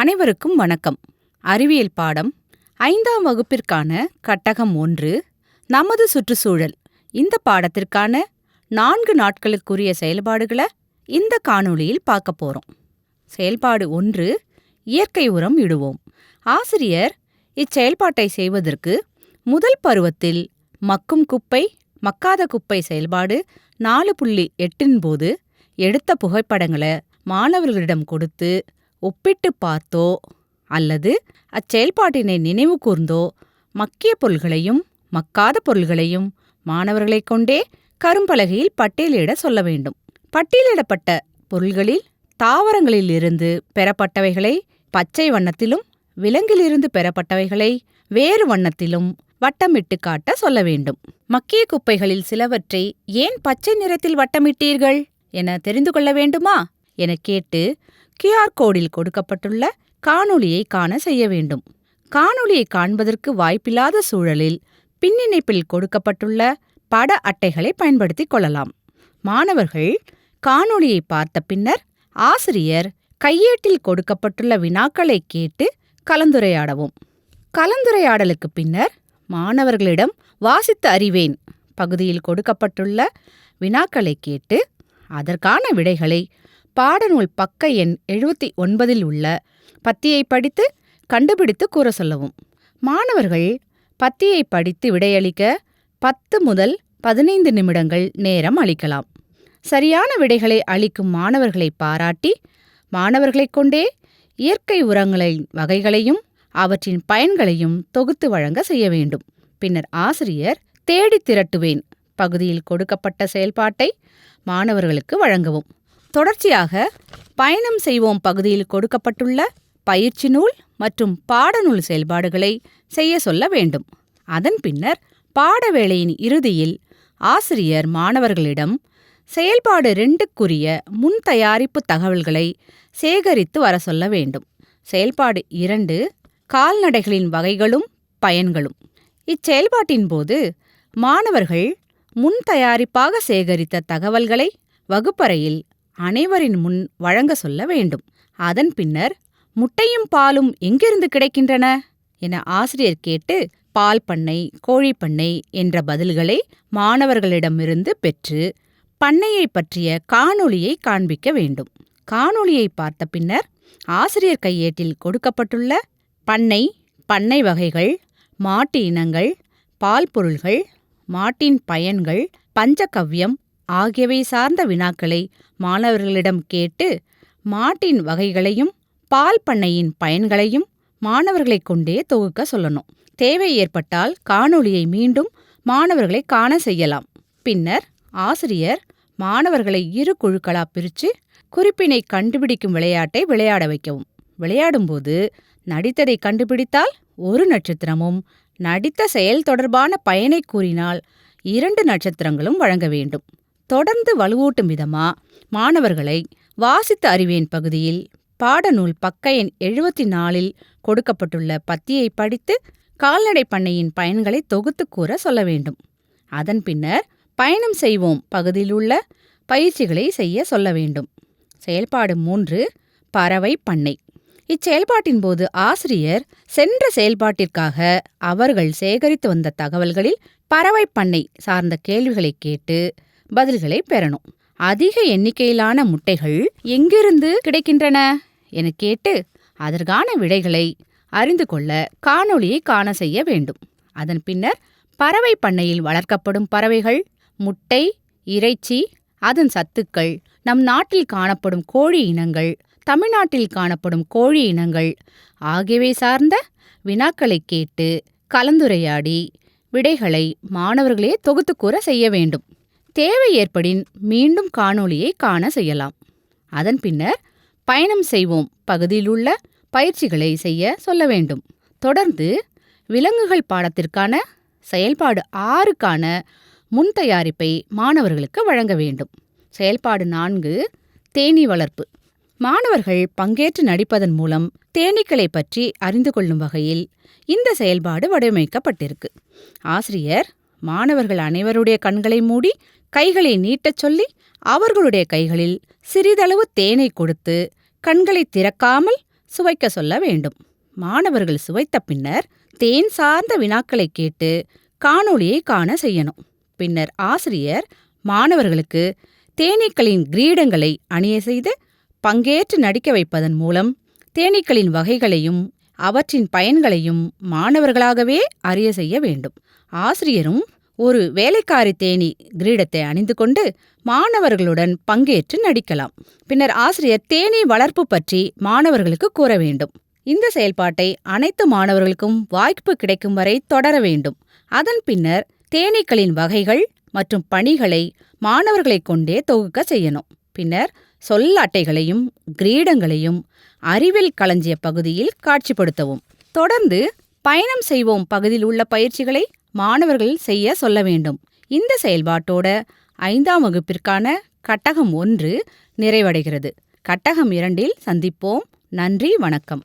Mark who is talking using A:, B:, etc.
A: அனைவருக்கும் வணக்கம். அறிவியல் பாடம் ஐந்தாம் வகுப்பிற்கான கட்டகம் ஒன்று நமது சுற்றுச்சூழல். இந்த பாடத்திற்கான நான்கு நாட்களுக்குரிய செயல்பாடுகளை இந்த காணொளியில் பார்க்க போறோம். செயல்பாடு ஒன்று இயற்கை உரம் இடுவோம். ஆசிரியர் இச்செயல்பாட்டை செய்வதற்கு முதல் பருவத்தில் மக்கும் குப்பை மக்காத குப்பை செயல்பாடு நாலு புள்ளி எட்டின் போது எடுத்த புகைப்படங்களை மாணவர்களிடம் கொடுத்து ஒப்பிட்டு பார்த்தோ அல்லது அச்செயல்பாட்டினை நினைவு கூர்ந்தோ மக்கிய பொருள்களையும் மக்காத பொருள்களையும் மாணவர்களைக் கொண்டே கரும்பலகையில் பட்டியலிட சொல்ல வேண்டும். பட்டியலிடப்பட்ட பொருள்களில் தாவரங்களிலிருந்து பெறப்பட்டவைகளை பச்சை வண்ணத்திலும் விலங்கிலிருந்து பெறப்பட்டவைகளை வேறு வண்ணத்திலும் வட்டமிட்டு காட்ட சொல்ல வேண்டும். மக்கிய குப்பைகளில் சிலவற்றை ஏன் பச்சை நிறத்தில் வட்டமிட்டீர்கள் என தெரிந்து கொள்ள வேண்டுமா? என கேட்டு கியூஆர் கோடில் கொடுக்கப்பட்டுள்ள காணொளியை காண செய்ய வேண்டும். காணொளியை காண்பதற்கு வாய்ப்பில்லாத சூழலில் பின்னிணைப்பில் கொடுக்கப்பட்டுள்ள பட அட்டைகளை பயன்படுத்திக் கொள்ளலாம். மாணவர்கள் காணொளியை பார்த்த பின்னர் ஆசிரியர் கையேட்டில் கொடுக்கப்பட்டுள்ள வினாக்களை கேட்டு கலந்துரையாடவும். கலந்துரையாடலுக்கு பின்னர் மாணவர்களிடம் வாசித்து அறிவேன் பகுதியில் கொடுக்கப்பட்டுள்ள வினாக்களை கேட்டு அதற்கான விடைகளை பாடநூல் பக்க எண் எழுபத்தி ஒன்பதில் உள்ள பத்தியை படித்து கண்டுபிடித்து கூற சொல்லவும். மாணவர்கள் பத்தியை படித்து விடையளிக்க பத்து முதல் பதினைந்து நிமிடங்கள் நேரம் அளிக்கலாம். சரியான விடைகளை அளிக்கும் மாணவர்களை பாராட்டி மாணவர்களைக் கொண்டே இயற்கை உரங்களின் வகைகளையும் அவற்றின் பயன்களையும் தொகுத்து வழங்க செய்ய வேண்டும். பின்னர் ஆசிரியர் தேடி திரட்டுவேன். பகுதியில் கொடுக்கப்பட்ட செயல்பாட்டை மாணவர்களுக்கு வழங்கவும். தொடர்ச்சியாக பயணம் செய்வோம் பகுதியில் கொடுக்கப்பட்டுள்ள பயிற்சி நூல் மற்றும் பாடநூல் செயல்பாடுகளை செய்ய சொல்ல வேண்டும். அதன் பின்னர் பாடவேளையின் இறுதியில் ஆசிரியர் மாணவர்களிடம் செயல்பாடு ரெண்டுக்குரிய முன் தயாரிப்பு தகவல்களை சேகரித்து வர சொல்ல வேண்டும். செயல்பாடு இரண்டு கால்நடைகளின் வகைகளும் பயன்களும். இச்செயல்பாட்டின் போது மாணவர்கள் முன் தயாரிப்பாக சேகரித்த தகவல்களை வகுப்பறையில் அனைவரின் முன் வழங்க சொல்ல வேண்டும். அதன் பின்னர் முட்டையும் பாலும் எங்கிருந்து கிடைக்கின்றன? என ஆசிரியர் கேட்டு பால் பண்ணை கோழிப்பண்ணை என்ற பதில்களை மாணவர்களிடமிருந்து பெற்று பண்ணையை பற்றிய காணொளியை காண்பிக்க வேண்டும். காணொளியை பார்த்த பின்னர் ஆசிரியர் கையேட்டில் கொடுக்கப்பட்டுள்ள பண்ணை பண்ணை வகைகள் மாட்டு இனங்கள் பால் பொருள்கள் மாட்டின் பயன்கள் பஞ்சகவ்யம் ஆகியவை சார்ந்த வினாக்களை மாணவர்களிடம் கேட்டு மாட்டின் வகைகளையும் பால் பண்ணையின் பயன்களையும் மாணவர்களைக் கொண்டே தொகுக்க சொல்லணும். தேவை ஏற்பட்டால் காணொளியை மீண்டும் மாணவர்களை காண செய்யலாம். பின்னர் ஆசிரியர் மாணவர்களை இரு குழுக்களா பிரித்து குறிப்பினை கண்டுபிடிக்கும் விளையாட்டை விளையாட வைக்கவும். விளையாடும்போது நடித்ததை கண்டுபிடித்தால் ஒரு நட்சத்திரமும் நடித்த செயல் தொடர்பான பயனை கூறினால் இரண்டு நட்சத்திரங்களும் வழங்க வேண்டும். தொடர்ந்து வலுவூட்டும் விதமா மாணவர்களை வாசித்து அறிவேன் பகுதியில் பாடநூல் பக்க எண் எழுபத்தி நாலில் கொடுக்கப்பட்டுள்ள பத்தியை படித்து கால்நடை பண்ணையின் பயன்களை தொகுத்து கூற சொல்ல வேண்டும். அதன் பின்னர் பயணம் செய்வோம் பகுதியில் உள்ள பயிற்சிகளை செய்ய சொல்ல வேண்டும். செயல்பாடு மூன்று பறவை பண்ணை. இச்செயல்பாட்டின் போது ஆசிரியர் சென்ற செயல்பாட்டிற்காக அவர்கள் சேகரித்து வந்த தகவல்களில் பறவை பண்ணை சார்ந்த கேள்விகளை கேட்டு பதில்களை பெறணும். அதிக எண்ணிக்கையிலான முட்டைகள் எங்கிருந்து கிடைக்கின்றன? என கேட்டு அதற்கான விடைகளை அறிந்து கொள்ள காணொளியை காண செய்ய வேண்டும். அதன் பின்னர் பறவை பண்ணையில் வளர்க்கப்படும் பறவைகள் முட்டை இறைச்சி அதன் சத்துக்கள் நம் நாட்டில் காணப்படும் கோழி இனங்கள் தமிழ்நாட்டில் காணப்படும் கோழி இனங்கள் ஆகியவை சார்ந்த வினாக்களை கேட்டு கலந்துரையாடி விடைகளை மாணவர்களே தொகுத்து கூற செய்ய வேண்டும். தேவை ஏற்படின் மீண்டும் காணொளியை காண செய்யலாம். அதன் பின்னர் பயணம் செய்வோம் பகுதியிலுள்ள பயிற்சிகளை செய்ய சொல்ல வேண்டும். தொடர்ந்து விலங்குகள் பாடத்திற்கான செயல்பாடு ஆறுக்கான முன் தயாரிப்பை மாணவர்களுக்கு வழங்க வேண்டும். செயல்பாடு நான்கு தேனீ வளர்ப்பு. மாணவர்கள் பங்கேற்று நடிப்பதன் மூலம் தேனீக்களை பற்றி அறிந்து கொள்ளும் வகையில் இந்த செயல்பாடு வடிவமைக்கப்பட்டிருக்கு. ஆசிரியர் மாணவர்கள் அனைவருடைய கண்களை மூடி கைகளை நீட்டச் சொல்லி அவர்களுடைய கைகளில் சிறிதளவு தேனை கொடுத்து கண்களை திறக்காமல் சுவைக்க சொல்ல வேண்டும். மாணவர்கள் சுவைத்த பின்னர் தேன் சார்ந்த வினாக்களை கேட்டு காணொளியை காண செய்யணும். பின்னர் ஆசிரியர் மாணவர்களுக்கு தேனீக்களின் கிரீடங்களை அணிய செய்து பங்கேற்று நடிக்க வைப்பதன் மூலம் தேனீக்களின் வகைகளையும் அவற்றின் பயன்களையும் மாணவர்களாகவே அறிய செய்ய வேண்டும். ஆசிரியரும் ஒரு வேலைக்காரி தேனி கிரீடத்தை அணிந்து கொண்டு மாணவர்களுடன் பங்கேற்று நடிக்கலாம். பின்னர் ஆசிரியர் தேனீ வளர்ப்பு பற்றி மாணவர்களுக்கு கூற வேண்டும். இந்த செயல்பாட்டை அனைத்து மாணவர்களுக்கும் வாய்ப்பு கிடைக்கும் வரை தொடர வேண்டும். அதன் பின்னர் தேனீக்களின் வகைகள் மற்றும் பணிகளை மாணவர்களைக் கொண்டே தொகுக்க செய்யணும். பின்னர் சொல்லாட்டைகளையும் கிரீடங்களையும் அறிவியல் களஞ்சிய பகுதியில் காட்சிப்படுத்தவும். தொடர்ந்து பயணம் செய்வோம் பகுதியில் உள்ள பயிற்சிகளை மாணவர்கள் செய்ய சொல்ல வேண்டும். இந்த செயல்பாட்டோட ஐந்தாம் வகுப்பிற்கான கட்டகம் ஒன்று நிறைவடைகிறது. கட்டகம் இரண்டில் சந்திப்போம். நன்றி வணக்கம்.